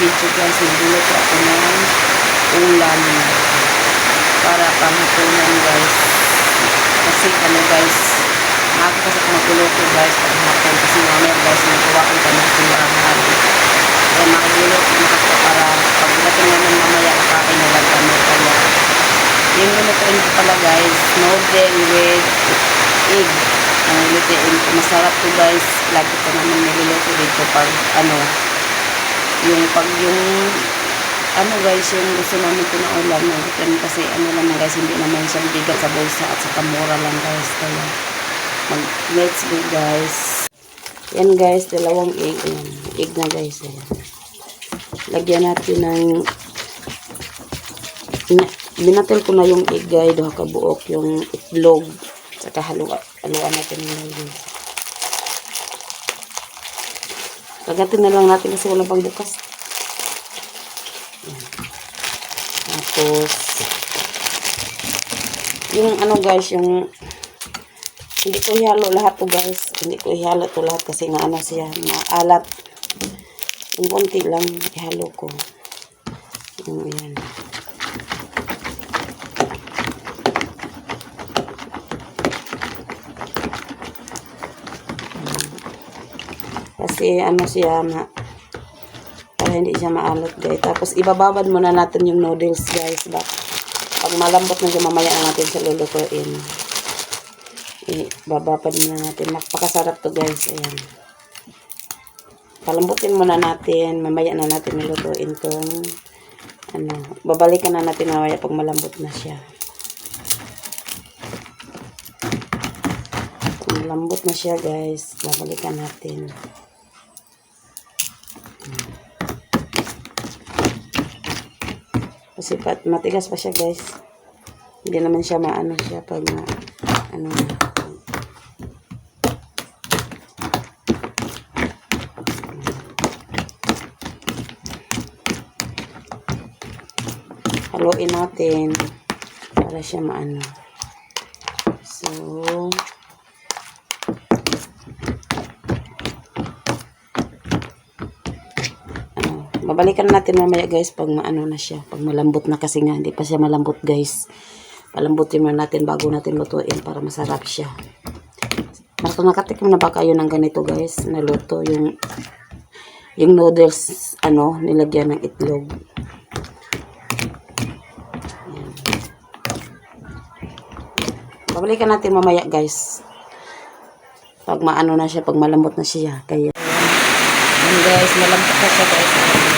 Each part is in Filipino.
video guys, nagluluto ako ng ulam para panghapunan guys. Kasi ano guys, ako kasi kung magluluto guys paghapon kasi mamaya guys ko kami sa simbahan. Kaya magluluto na ako para pagdating naman mamaya kakain na lang kami. Kaya yung lulutuin ko pala guys, noodle with egg. Ang lulutuin ko, masarap to guys. Lagi ko naman niluluto dito pag ano, yung pag yung ano guys, yung gusto namin ito na ulam na chicken kasi ano naman guys, hindi naman siya bigat sa bulsa at sa kamura lang guys. Kaya mag let's go guys. Yan guys, dalawang egg. Yan. Egg na guys. Ayan. Lagyan natin ng na- binatil ko na yung egg guys, duha ka buok, yung itlog, saka haluan, haluan natin yung guys. Kagatin na lang natin kasi walang pang bukas. Yan. Tapos, yung ano guys, yung hindi ko ihalo lahat to guys. Hindi ko ihalo to lahat kasi na ano siya, maalat. Yung konti lang ihalo ko. Yung yan. Kasi ano siya na para hindi siya maalot guys. Tapos ibababad muna natin yung noodles guys. Bak pag malambot na siya mamaya na natin sa lulutuin. Ibababad muna natin. Napakasarap to guys. Ayan. Palambutin muna natin. Mamaya na natin nilutuin tong ano. Babalikan na natin mamaya pag malambot na siya. Malambot na siya guys. Babalikan natin. Kasi pat, matigas pa siya guys. Hindi naman siya maano siya pag na, ano. Haluin natin para siya maano. So, babalikan natin mamaya guys pag maano na siya, pag malambot na kasi nga hindi pa siya malambot guys. Palambutin muna natin bago natin lutuin para masarap siya. Marto nakatikim na ba kayo ng ganito guys, na luto yung yung noodles ano, nilagyan ng itlog. Babalikan natin mamaya guys. Pag maano na siya, pag malambot na siya. Kaya guys, malambot na siya guys.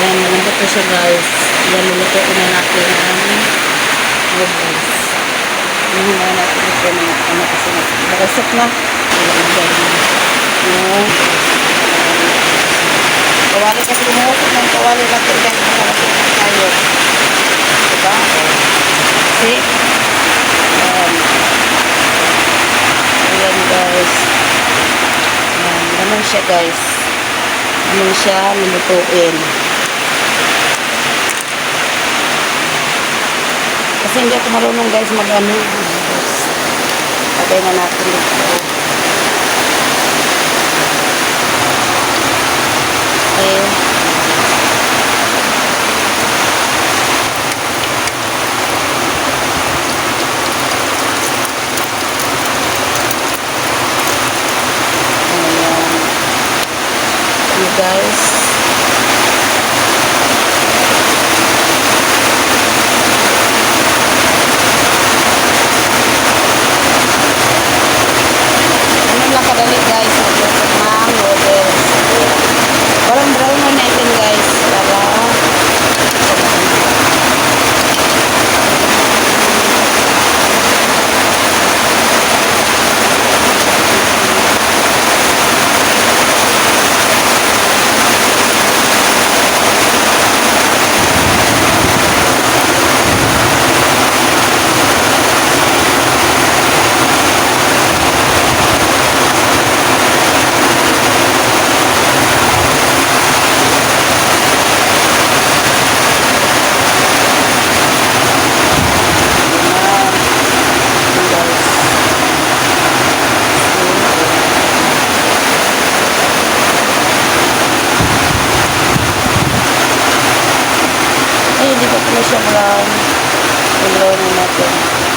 Ayan, malambot na siya guys. Ayan, lulutuin na natin ang noodles. Hindi na natin ito ng ano kasi nakasok na. Ayan. Ayan. Kawali kasi umuusok ng kawali natin guys. Nakasok na tayo. Diba? See? Ayan. Ayan guys. Ayan, ganun siya guys. Ganun siya lulutuin. Kasi hindi ako marunong guys mag-ano. Lagay na natin. Okay. Ayan. You guys. I-brown na natin.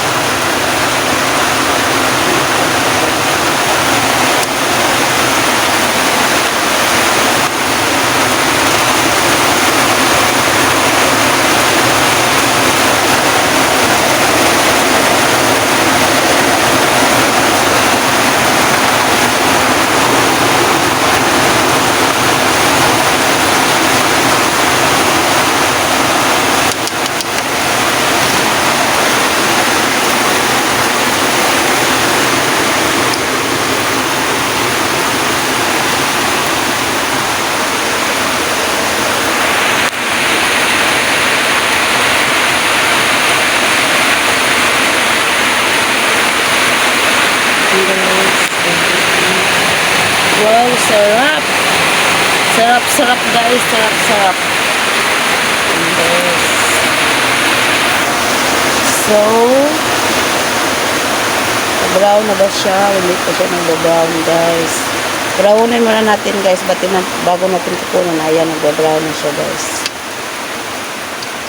Wow, sarap! Sarap, sarap guys. Sarap, sarap. Yes. So, brown na ba siya? Hindi pa siya nag-brown guys. Brownin muna natin guys. Batin na, bago natin kukunan. Ayan, nag-brown na siya guys.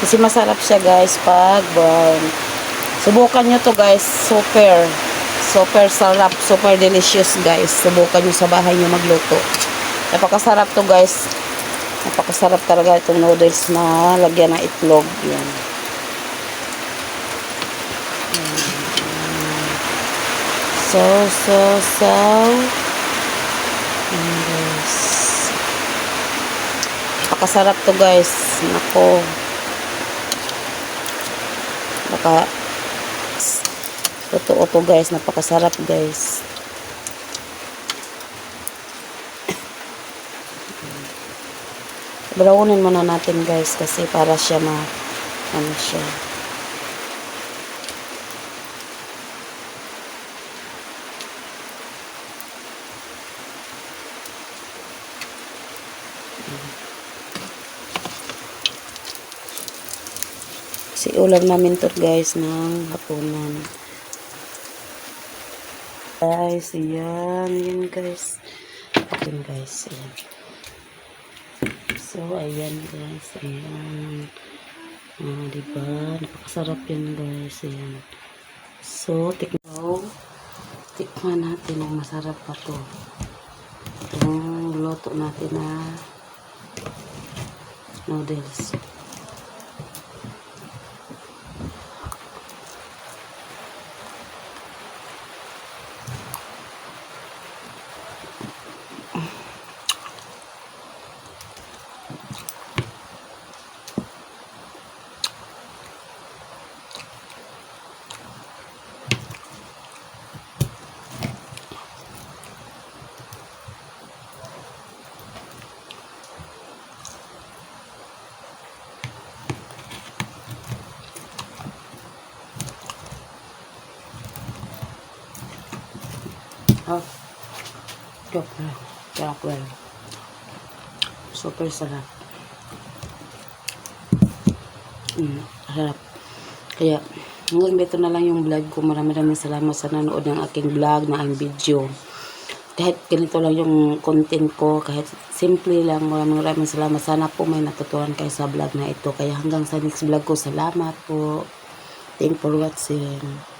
Kasi masarap siya guys pag brown. Subukan nyo to guys. Super. Super sarap. Super delicious guys. Subukan nyo sa bahay nyo magluto. Napakasarap to guys. Napakasarap talaga itong noodles na lagyan ng itlog. Yan. So, so, so. Napakasarap to guys. Nako. Baka Totoo to guys. Napakasarap guys. Brownin muna natin guys kasi para siya ma ano siya. Kasi ulam namin to guys ng hapunan. Guys, yan. Yan guys. Yan guys. Yan. So, ayan guys. Ayan. Ah, diba? Napakasarap yan guys. Ayan. So, tikman. Tikman natin ang masarap pa to. Itong luto natin na noodles. Oh. Joke na. Joke well. Super sarap. Mm, sarap. Kaya, hanggang dito na lang yung vlog ko. Maraming maraming salamat sa nanood ng aking vlog, na aking video. Kahit ganito lang yung content ko, kahit simple lang, maraming maraming salamat. Sana po may natutunan kayo sa vlog na ito. Kaya hanggang sa next vlog ko, salamat po. Thank for watching.